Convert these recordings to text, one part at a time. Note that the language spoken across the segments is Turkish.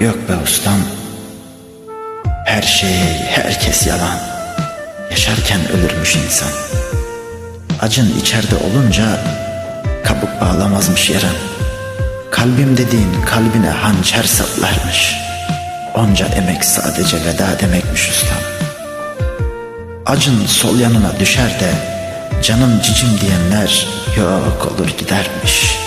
yok be ustam. Her şey, herkes yalan. Yaşarken ölürmüş insan. Acın içeride olunca kabuk bağlamazmış yaran. Kalbim dediğin kalbine hançer saplarmış. Onca emek sadece veda demekmiş ustam. Acın sol yanına düşer de canım cicim diyenler yok olur gidermiş.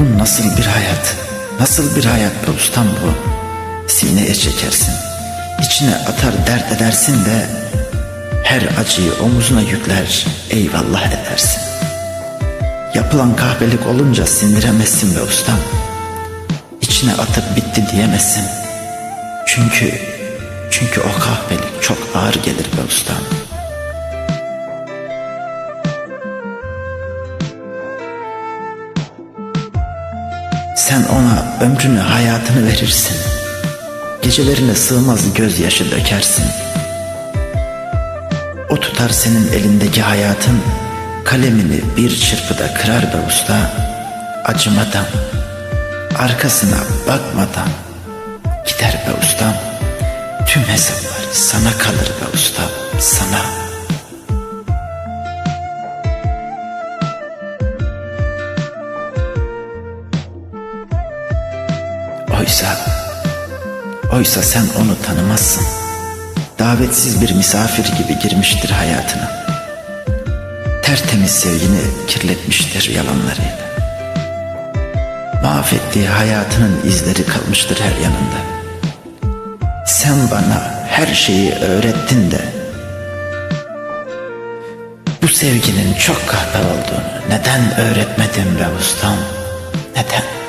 Bu nasıl bir hayat? Nasıl bir hayat be ustam bu? Sineye çekersin. içine atar dert edersin de her acıyı omuzuna yükler eyvallah edersin. Yapılan kahvelik olunca sindiremezsin be ustam. İçine atıp bitti diyemezsin. Çünkü çünkü o kahvelik çok ağır gelir be ustam. Sen ona ömrünü hayatını verirsin. Gecelerine sığmaz gözyaşı dökersin. O tutar senin elindeki hayatın kalemini bir çırpıda kırar be usta. Acımadan, arkasına bakmadan gider be ustam. Tüm hesaplar sana kalır be ustam, sana. Oysa, oysa sen onu tanımazsın. Davetsiz bir misafir gibi girmiştir hayatına. Tertemiz sevgini kirletmiştir yalanlarıyla. Mahvettiği hayatının izleri kalmıştır her yanında. Sen bana her şeyi öğrettin de bu sevginin çok kahpe olduğunu neden öğretmedin be ustam? Neden?